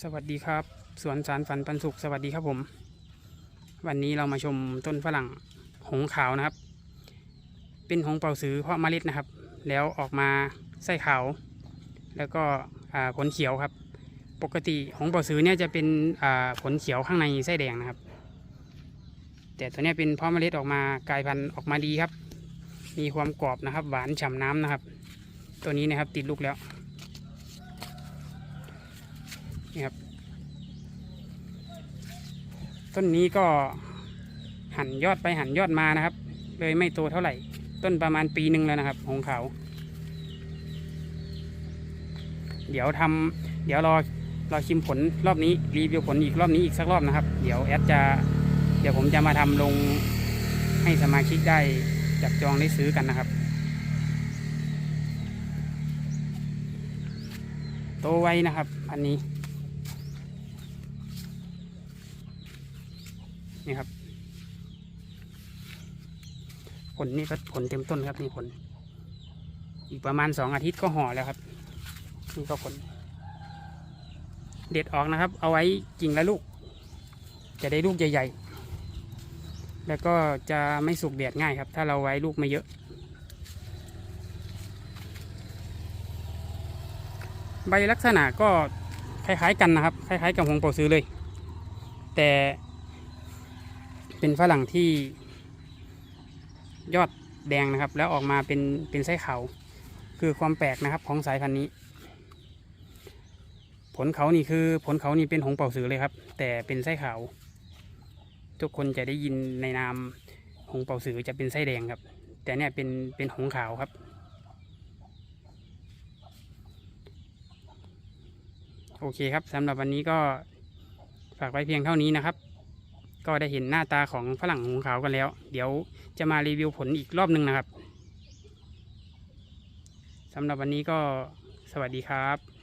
สวัสดีครับ สวนสารฝันปันสุขสวัสดีครับผม วันนี้เรามาชมต้นฝรั่งหงขาวนะครับ เป็นหงเป่าซื้อเพาะเมล็ดนะครับ แล้วออกมาไส้ขาว แล้วก็ผลเขียวครับ ปกติหงเป่าซื้อเนี่ยจะเป็นผลเขียวข้างในไส้แดงนะครับ แต่ตัวนี้เป็นเพาะเมล็ดออกมากลายพันธุ์ออกมาดีครับ มีความกรอบนะครับ หวานฉ่ำน้ำนะครับ ตัวนี้นะครับติดลูกแล้ว นี่ครับ ต้นนี้ก็หันยอดไปหันยอดมานะครับ เลยไม่โตเท่าไหร่ ต้นประมาณปีหนึ่งแล้วนะครับหงขาวเดี๋ยวทำเดี๋ยวรอรอชิมผลรอบนี้รีวิวผลอีกรอบนี้อีกสักรอบนะครับ เดี๋ยวแอดจะ เดี๋ยวผมจะมาทำลงให้สมาชิกได้จับจองได้ซื้อกันนะครับ โตไวนะครับพันนี้ นี่ครับ ผลนี่ก็ผลเต็มต้นครับนี่ผล อีกประมาณสองอาทิตย์ก็ห่อแล้วครับ นี่ก็ผล เด็ดออกนะครับ เอาไว้กิ่งละลูก จะได้ลูกใหญ่ๆ แล้วก็จะไม่สุกแดดง่ายครับ ถ้าเราไว้ลูกไม่เยอะใบลักษณะก็คล้ายๆกันนะครับ คล้ายๆกับหงเป่าซื้อเลย แต่ เป็นฝรั่งที่ยอดแดงนะครับ แล้วออกมาเป็นเป็นไส้เขาคือความแปลกนะครับของสายพันธุ์นี้ ผลเขานี่คือผลเขานี่เป็นหงเป่าสือเลยครับ แต่เป็นไส้ขาวทุกคนจะได้ยินในนามหงเป่าสือจะเป็นไส้แดงครับ แต่เนี่ยเป็นเป็นหงขาวครับ โอเคครับสำหรับวันนี้ก็ฝากไว้เพียงเท่านี้นะครับ ก็ได้เห็นหน้าตาของฝรั่งหงขาวกันแล้ว เดี๋ยวจะมารีวิวผลอีกรอบหนึ่งนะครับสำหรับวันนี้ก็สวัสดีครับ